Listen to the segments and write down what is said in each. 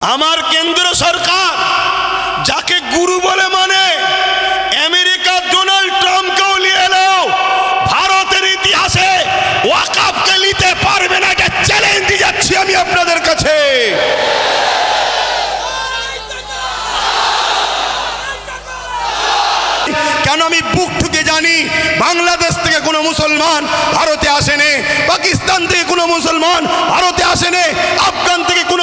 আমার কেন্দ্র সরকার, যাকে গুরু বলে মানে আমেরিকার ডোনাল্ড ট্রাম্পকেও নিয়ে এলো ভারতের ইতিহাসে ওয়াকাপকে নিতে পারবে না, এটা চ্যালেঞ্জ দিয়ে যাচ্ছি আমি আপনাদের কাছে। কেন আমি বুক ঠুকে জানি, বাংলাদেশ থেকে কোনো মুসলমান ভারতে আসেনি, পাকিস্তান থেকে কোনো মুসলমান ভারতে আসেনি, আফগান থেকে কোনো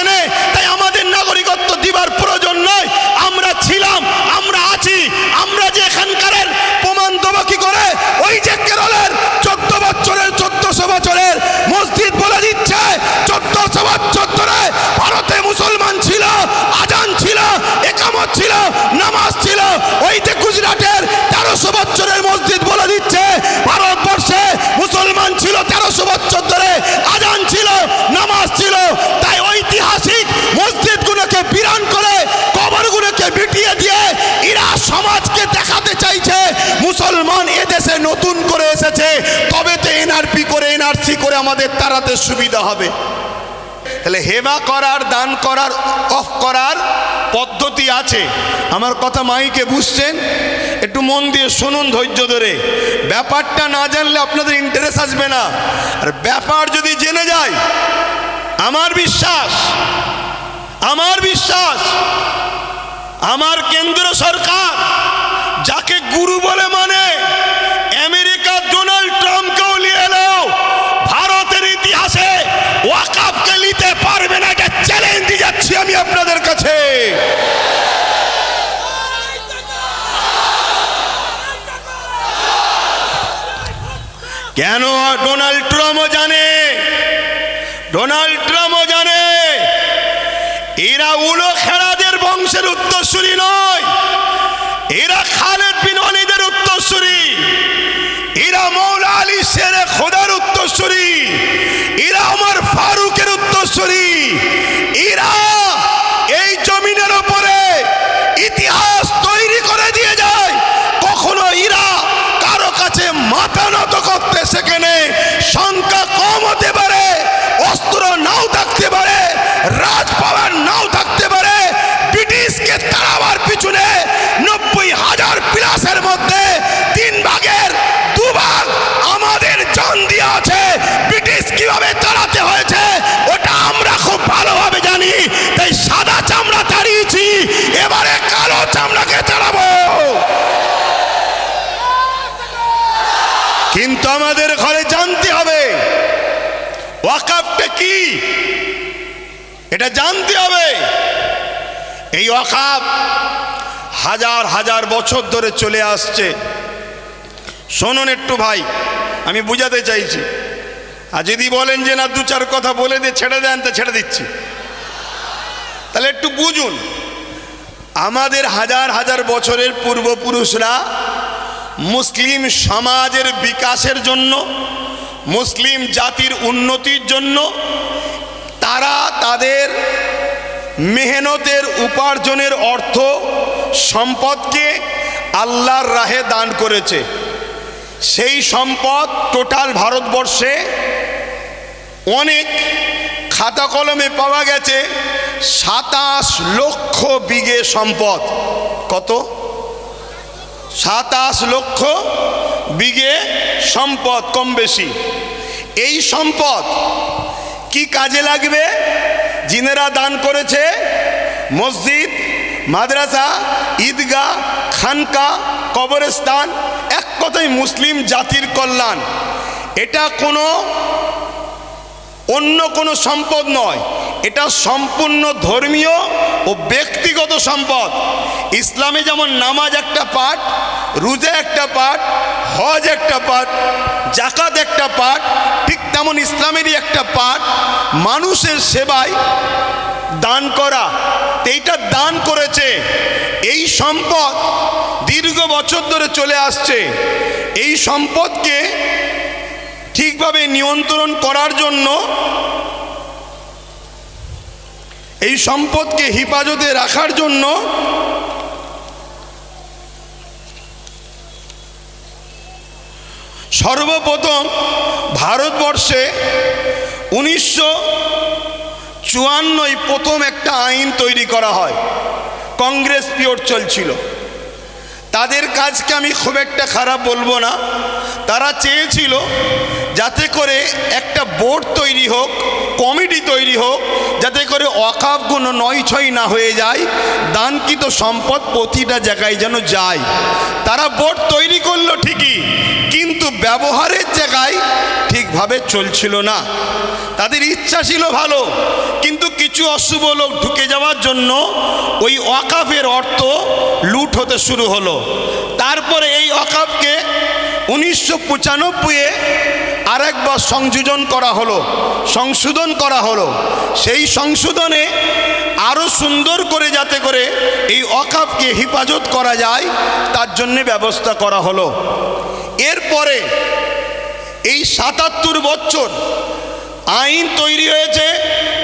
আসেনি তাই আমাদের নাগরিকত্ব দিবার প্রয়োজন নয় আমরা ছিলাম, আমরা আছি, আমরা যে এখানকারের প্রমাণ দেবো কি করে? ওই যে কেরলের চোদ্দ বছরের, চোদ্দশো বছরের মসজিদ বলে দিচ্ছে, চোদ্দশো বছর ধরে ভারতে মুসলমান ছিল, আজান ছিল, একামত ছিল, নামাজ ছিল। ওই যে গুজরাটের তেরোশো বছরের মসজিদ বলে দিচ্ছে। মুসলমান এদেশে নতুন করে এসেছে, তবে তো এনআরপি করে এনআরসি করে আমাদের তাড়াতে সুবিধা হবে। তাহলে হেবা করার, দান করার, অফ করার পদ্ধতি আছে। আমার কথা মাইকে বুঝছেন? একটু মন দিয়ে শুনুন ধৈর্য ধরে। ব্যাপারটা না জানলে আপনাদের ইন্টারেস্ট আসবে না। আর ব্যাপার যদি জেনে যায়, আমার বিশ্বাস আমার বিশ্বাস, আমার কেন্দ্র সরকার যাকে গুরু বলে মানে আমেরিকা ডোনাল্ড ট্রাম্পকেও নিয়ে এলো ভারতের ইতিহাসে ওয়াকাপকে নিতে পারবে না, এটা চ্যালেঞ্জ দিয়ে যাচ্ছি আমি আপনাদের কাছে। কেন ডোনাল্ড ট্রাম্পও জানে? ডোনাল্ড ট্রাম্পও জানে। এরা উলো খেলাদের বংশের উত্তরসূরি নয়। এরা মৌলা আলী শেরে খোদার উত্তরসূরি। কীভাবে তাড়াতে হয়েছে, ওটা আমরা খুব ভালোভাবে জানি। তাই সাদা চামড়া তাড়িয়েছি এবারে কালো চামড়াকে তাড়াবো কিন্তু আমাদের ঘরে জানতে হবে, ওয়াকাফটা কি? এটা জানতে হবে। এই ওয়াকাফ হাজার হাজার বছর ধরে চলে আসছে। শুনুন একটু ভাই, আমি বুঝাতে চাইছি। আর যদি বলেন যে না, দু চার কথা বলে দিয়ে ছেড়ে দেন, তা ছেড়ে দিচ্ছি। তাহলে একটু বুঝুন, আমাদের হাজার হাজার বছরের পূর্বপুরুষরা মুসলিম সমাজের বিকাশের জন্য, মুসলিম জাতির উন্নতির জন্য, তারা তাদের মেহনতের উপার্জনের অর্থ, সম্পদকে আল্লাহর রাহে দান করেছে। সেই সম্পদ টোটাল ভারতবর্ষে অনেক খাতা কলমে পাওয়া গেছে, সাতাশ লক্ষ বিঘে সম্পদ। কত? সাতাশ লক্ষ বিঘে সম্পদ কম বেশি। এই সম্পদ কি কাজে লাগবে? জিনেরা দান করেছে, মসজিদ, মাদ্রাসা, ঈদগাহ, খানকা, কবরস্থান, এক কথায় মুসলিম জাতির কল্যাণ। এটা কোনো অন্য কোনো সম্পদ নয়। এটা সম্পূর্ণ ধর্মীয় ও ব্যক্তিগত সম্পদ। ইসলামে যেমন নামাজ একটা পাঠ, রুজা একটা পাঠ, হজ একটা পাঠ জাকাত একটা পাঠ, ঠিক তেমন ইসলামেরই একটা পাঠ। মানুষের সেবায় দান করা এইটা দান করেছে। এই সম্পদ দীর্ঘ বছর ধরে চলে আসছে। এই সম্পদকে ঠিকভাবে নিয়ন্ত্রণ করার জন্য এই সম্পদকে হিফাজতে রাখার জন্য সর্বপ্রথম ভারতবর্ষে উনিশশো চুয়ান্নই প্রথম একটা আইন তৈরি করা হয়। কংগ্রেস পিওর চলছিল। তাদের কাজকে আমি খুব একটা খারাপ বলব না। তারা চেয়েছিল যাতে করে একটা বোর্ড তৈরি হোক, কমিটি তৈরি হোক, যাতে করে অকাপগুলো নয় ছয় না হয়ে যায়, দানকৃত সম্পদ প্রতিটা জায়গায় যেন যায়। তারা বোর্ড তৈরি করল ঠিকই কিন্তু ব্যবহারের জায়গায় ঠিকভাবে চলছিল না। তাদের ইচ্ছা ছিল ভালো, কিন্তু কিছু অশুভ লোক ঢুকে যাওয়ার জন্য ওই অকাফের অর্থ লুট হতে শুরু হলো। তারপরে এই অকাফকে উনিশশো পঁচানব্বইয়ে আরেকবার সংযোজন করা হলো, সংশোধন করা হলো। সেই সংশোধনে আরও সুন্দর করে যাতে করে এই অকাফকে হেফাজত করা যায়, তার জন্যে ব্যবস্থা করা হলো। এরপরে এই সাতাত্তর বছর আইন তৈরি হয়েছে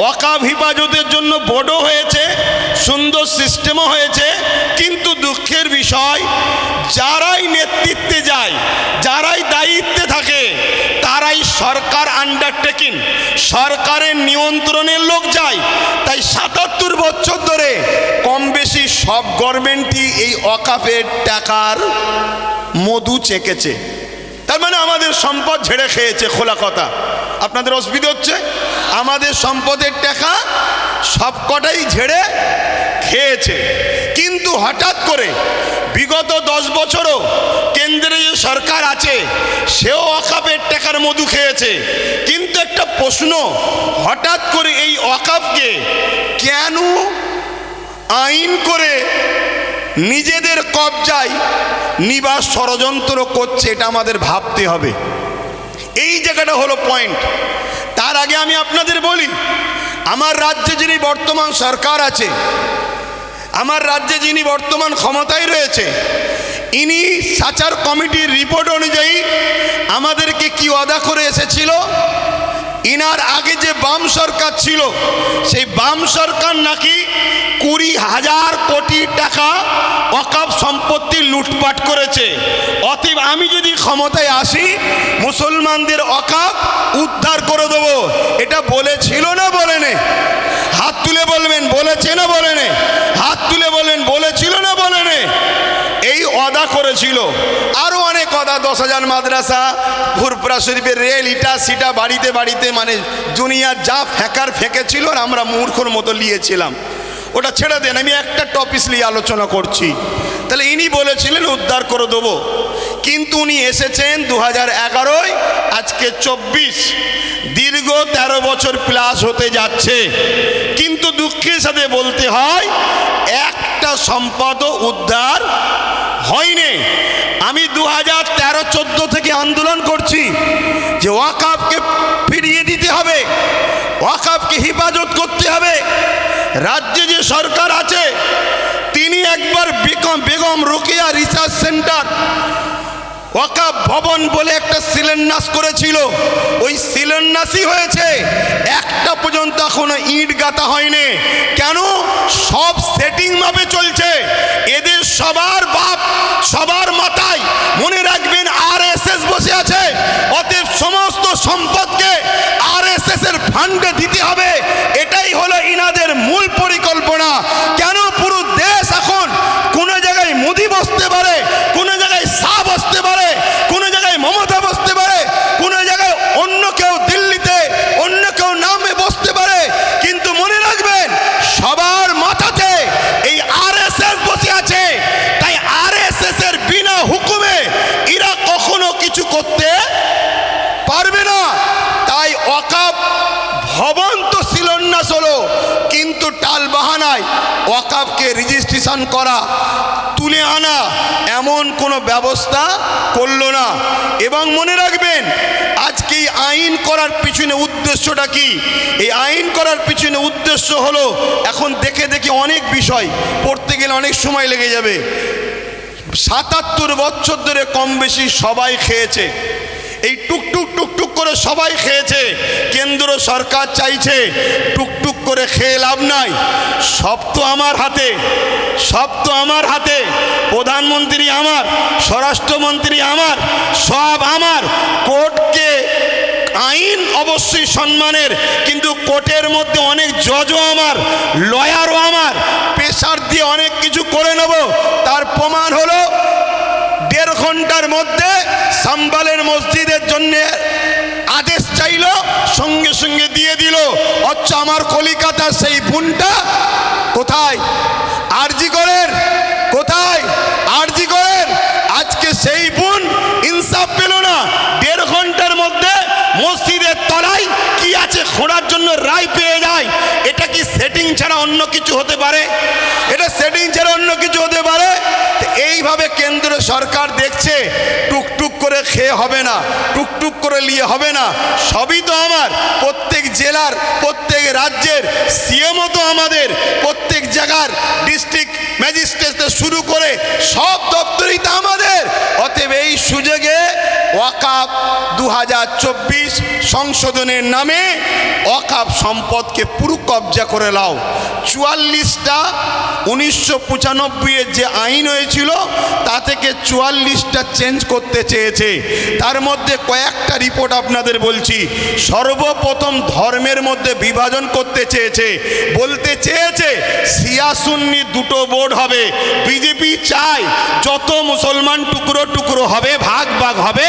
ওয়াকাব হিফাজতের জন্য বোর্ডও হয়েছে, সুন্দর সিস্টেমও হয়েছে, কিন্তু দুঃখের বিষয়, যারাই নেতৃত্বে যায়, যারাই দায়িত্বে থাকে, তারাই সরকার আন্ডারটেকিং সরকারের নিয়ন্ত্রণের লোক যায় তাই সাতাত্তর বছর ধরে কম বেশি সব গভর্নমেন্টই এই অকাপের টাকার মধু চেকেছে। তার মানে আমাদের সম্পদ ঝেড়ে খেয়েছে, খোলা কথা। আপনাদের অসুবিধা হচ্ছে? আমাদের সম্পদের টাকা সবকটাই ঝেড়ে খেয়েছে। কিন্তু হঠাৎ করে বিগত দশ বছরও কেন্দ্রে যে সরকার আছে, সেও অকাপের টাকার মধু খেয়েছে। কিন্তু একটা প্রশ্ন, হঠাৎ করে এই অকাপকে কেন আইন করে নিজেদের কবজায় নিবাস ষড়যন্ত্র করছে, এটা আমাদের ভাবতে হবে। এই জায়গাটা হলো পয়েন্ট তার আগে আমি আপনাদের বলি, আমার রাজ্যে যিনি বর্তমান সরকার আছে, আমার রাজ্যে যিনি বর্তমান ক্ষমতায় রয়েছে, ইনি সাচার কমিটির রিপোর্ট অনুযায়ী আমাদেরকে কি অদা করে এসেছিল? ইনার আগে যে বাম সরকার ছিল, সেই বাম সরকার নাকি কুড়ি হাজার কোটি টাকা অকাপ সম্পত্তি লুটপাট করেছে। অতএব আমি যদি ক্ষমতায় আসি, মুসলমানদের অকাপ উদ্ধার করে দেবো। এটা বলেছিল না বলেনে? হাত তুলে বলবেন, বলেছে না বলেনে? হাত তুলে বলবেন বলেছিল না বলেনে? এই অদা করেছিল। আরও অনেক অদা দশ হাজার মাদ্রাসা ফুরপুরা শরীফের রেল, ইটা, সিটা, বাড়িতে বাড়িতে মানে দুনিয়া যা ফেঁকার ফেঁকেছিল আর আমরা মূর্খর মতো নিয়েছিলাম ওটা ছেড়ে দেন, আমি একটা টপিস নিয়ে আলোচনা করছি। তাহলে ইনি বলেছিলেন, উদ্ধার করে দেবো। কিন্তু উনি এসেছেন দু হাজার এগারোয়, আজকে চব্বিশ। দীর্ঘ ১৩ বছর প্লাস হতে যাচ্ছে। কিন্তু দুঃখের সাথে বলতে হয়, একটা সম্পদও উদ্ধার হয়নি। আমি দু হাজার তেরো চোদ্দ থেকে আন্দোলন করছি যে ওয়াকাবকে ফিরিয়ে দিতে হবে ওয়াকাবকে হেফাজত করতে হবে রাজ্যে যে সরকার আছে, তিনি একবার বেগম বেগম রোকেয়া রিসার্চ সেন্টার ওয়াকাব ভবন বলে একটা শিলান্যাস করেছিল। ওই শিলান্যাসই হয়েছে, একটা পর্যন্ত এখনও ইট গাঁথা হয়নি। কেন? সব সেটিং ভাবে চলছে। এদের সবার বাপ, সবার মাথায় মনে রাখবেন আর বসে আছে। অতএব সমস্ত সম্পদকে আর এর ফান্ডে দিতে হবে। এটাই হলো ইনাদের মূল পরিকল্পনা কেন পুরো দেশ এখন কোনো জায়গায় মোদি বসতে পারে কোনো জায়গায় শাহ বসতে পারে কোনো জায়গায় মমতা বসতে পারে কোনো জায়গায় অন্য কেউ দিল্লিতে অন্য কেউ নামে বসতে পারে কিন্তু মনে রাখবেন সবার মাথাতে এই আর বসে আছে তাই আর এর বিনা হুকুমে এরা কখনো কিছু করতে পারবে না তাই অকাপ ভবন তো শিলান্যাস হলো কিন্তু বাহানায় ওয়াকাবকে রেজিস্ট্রেশন করা, তুলে আনা, এমন কোনো ব্যবস্থা করল না। এবং মনে রাখবেন, আজকে এই আইন করার পিছনে উদ্দেশ্যটা কি? এই আইন করার পিছনে উদ্দেশ্য হলো, এখন দেখে দেখে অনেক বিষয়, পড়তে গেলে অনেক সময় লেগে যাবে। সাতাত্তর বছর ধরে কম বেশি সবাই খেয়েছে। এই টুকটুক টুকটুক করে সবাই খেয়েছে। কেন্দ্র সরকার চাইছে টুকটুক করে খেয়ে লাভ নাই। সব তো আমার হাতে, সব তো আমার হাতে। প্রধানমন্ত্রী আমার, স্বরাষ্ট্রমন্ত্রী আমার, সব আমার। কোর্টকে আইন অবশ্যই সম্মানের, কিন্তু কোর্টের মধ্যে অনেক জজও আমার, লয়ারও আমার। প্রেশার দিয়ে অনেক কিছু করে নেব। তার প্রমাণ হলো ঘণ্টার মধ্যে সাম্বালের মসজিদের জন্য আদেশ চাইলো, সঙ্গে সঙ্গে দিয়ে দিল। অথচ আমার কলিকাতার সেই বোনটা কোথায়? আরজি করেন, কোথায়? আরজি করেন, আজকে সেই বোন ইনসাফ পেল না। দেড় ঘণ্টার মধ্যে মসজিদের তলায় কি আছে খোঁড়ার জন্য রায় পেয়ে যায়। এটা কি সেটিং ছাড়া অন্য কিছু হতে পারে? এটা সেটিং ছাড়া অন্য কিছু হতে পারে? এইভাবে কেন্দ্র সরকার দেখছে, টুকটুক করে খেয়ে হবে না, টুকটুক করে নিয়ে হবে না। সবই তো আমার, প্রত্যেক জেলার, প্রত্যেক রাজ্যের, সিএমও তো আমাদের, প্রত্যেক জায়গার ডিস্ট্রিক্ট ম্যাজিস্ট্রেট শুরু করে সব দপ্তরই তো আমাদের। অতএব এই সুযোগে ওয়াকাপ দু সংশোধনের নামে অকাপ সম্পদকে পুরো কবজা করে লাও। চুয়াল্লিশটা উনিশশো পঁচানব্বইয়ের যে আইন হয়েছিল, তা থেকে চুয়াল্লিশটা চেঞ্জ করতে চেয়েছে। তার মধ্যে কয়েকটা রিপোর্ট আপনাদের বলছি। সর্বপ্রথম ধর্মের মধ্যে বিভাজন করতে চেয়েছে। বলতে চেয়েছে, সিয়াসুন্নি দুটো বোর্ড হবে। বিজেপি চায় যত মুসলমান টুকরো টুকরো হবে, ভাগ ভাগ হবে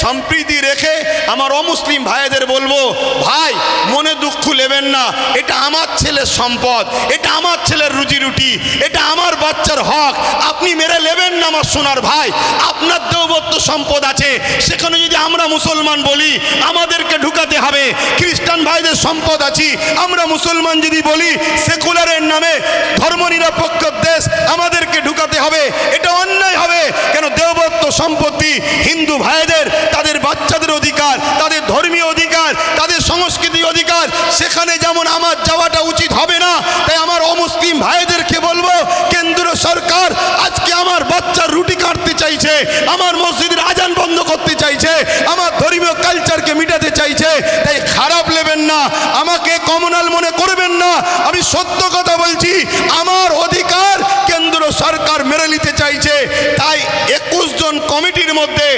সম্প্রীতি রেখে আমার অমুসলিম ভাইদের বলব, ভাই, মনে দুঃখ নেবেন না। এটা আমার ছেলের সম্পদ। এটা আমার ছেলের রুজি রুটি, এটা আমার বাচ্চার হক। আপনি মেরে নেবেন না আমার সোনার ভাই। আপনার দেবত্ব সম্পদ আছে। সেখানে যদি আমরা মুসলমান বলি, আমাদেরকে ঢুকাতে হবে। খ্রিস্টান ভাইদের সম্পদ আছি। আমরা মুসলমান যদি বলি, সেকুলারের নামে ধর্মনিরপেক্ষ দেশ আমাদেরকে ঢুকাতে হবে। এটা অন্যায় হবে। কেন দেবত্ব সম্পত্তি হিন্দু ভাইদের, তাদের বাচ্চাদের অধিকার, তাদের ধর্মীয় অধিকার, তাদের সংস্কৃতি অধিকার, সেখানে যেমন আমার যাওয়াটা উচিত হবে না, তাই আমার ভাইদেরকে বলব, কেন্দ্র সরকার আজকে আমার বাচ্চার রুটি কাটতে চাইছে, আমার মসজিদের আজান বন্ধ করতে চাইছে, আমার ধর্মীয় কালচারকে মিটাতে চাইছে, তাই খারাপ নেবেন না, আমাকে কমনাল মনে করবেন না, আমি সত্য কথা বলছি, আমার অধিকার কেন্দ্র সরকার মেরে নিতে চাইছে, তাই একুশ জন কমিটির মধ্যে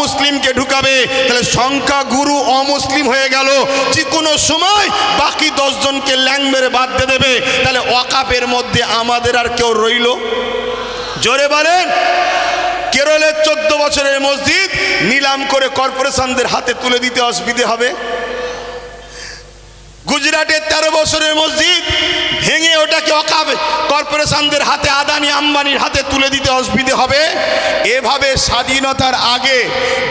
অমুসলিমকে ঢুকাবে, তাহলে সংখ্যা গুরু অমুসলিম হয়ে গেল। যে কোনো সময় বাকি দশজনকে ল্যাং মেরে বাদ দিয়ে দেবে। তাহলে ওয়াকাপের মধ্যে আমাদের আর কেউ রইল? জোরে বলেন। কেরলের চোদ্দ বছরের মসজিদ নিলাম করে কর্পোরেশনদের হাতে তুলে দিতে অসুবিধে হবে। গুজরাটের তেরো বছরের মসজিদ ভেঙে ওটাকে অকাব কর্পোরেশনদের হাতে, আদানি আম্বানির হাতে তুলে দিতে অসুবিধে হবে। এভাবে স্বাধীনতার আগে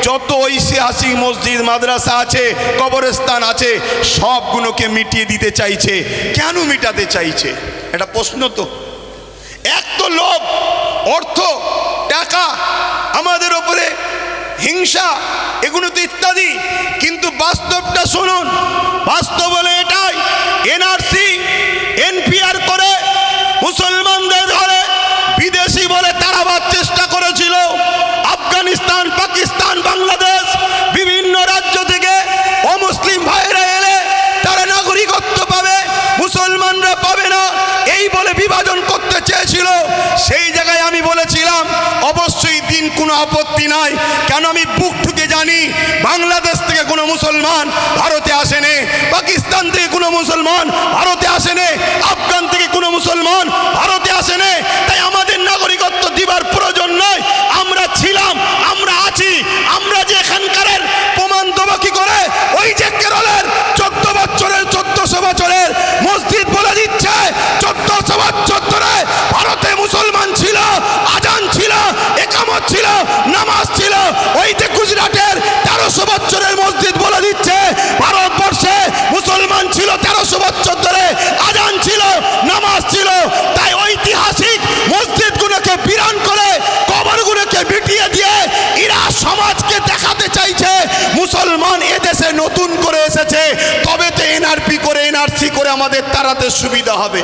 যত ঐতিহাসিক মসজিদ, মাদ্রাসা আছে, কবরস্থান আছে, সবগুলোকে মিটিয়ে দিতে চাইছে। কেন মিটাতে চাইছে? এটা প্রশ্ন তো। এক তো লোভ, অর্থ, টাকা, আমাদের ওপরে হিংসা, এগুলো তো ইত্যাদি। কিন্তু বাস্তবটা শুনুন, বাস্তব হলে এটাই, এনআরসি এনপিআর করে মুসলমানদের ধরে বিদেশি বলে তাড়াবার চেষ্টা করেছিল। আফগানিস্তান, পাকিস্তান, বাংলাদেশ বিভিন্ন রাজ্য থেকে অমুসলিম ভাইরা এলে তারা নাগরিকত্ব পাবে, মুসলমানরা পাবে না। এই বলে বিভাজন করতে চেয়েছিল। সেই জায়গায় আমি বলেছিলাম, অবশ্যই দিন কোনো আপত্তি নাই। কেন আমি বুক জানি বাংলাদেশ থেকে কোনো মুসলমান ভারতে আসেনি, পাকিস্তান থেকে কোনো মুসলমান ভারতে আসেনি, আফগান থেকে কোনো মুসলমান ভারতে আসেনি। তাই আমাদের নাগরিকত্ব দিবার প্রয়োজন নয় আমরা ছিলাম, আমরা আছি, আমরা যে এখানকারের প্রমাণ দেবো কি করে? ওই যে কেরলের চোদ্দ বছরের, চোদ্দশো বছরের মসজিদ বলে দিচ্ছে, চোদ্দশো বছর ধরে ভারতে মুসলমান ছিল, আজান ছিল, একামত ছিল, নামাজ ছিল। ওই যে গুজরাটের তেরোশো বছরের মসজিদ বলে দিচ্ছে। ভারতবর্ষে মুসলমান ছিল তেরোশো বছর ধরে, আজান ছিল, নামাজ ছিল। তাই ঐতিহাসিক মসজিদগুলোকে বিরান করে, কবরগুলোকে মিটিয়ে দিয়ে এরা সমাজকে দেখাতে চাইছে। মুসলমান এদেশে নতুন করে এসেছে। তবে তো এনআরপি করে এনআরসি করে আমাদের তাড়াতে সুবিধা হবে।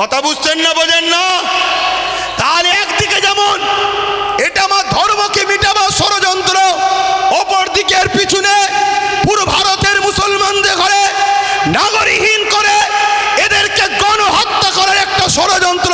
কথা বুঝছেন না, বোঝেন না? তাহলে একদিকে যেমন, এটা আমার ধর্মকে মিটাবার ষড়যন্ত্র নাগরিকহীন করে এদেরকে গণহত্যা করার একটা ষড়যন্ত্র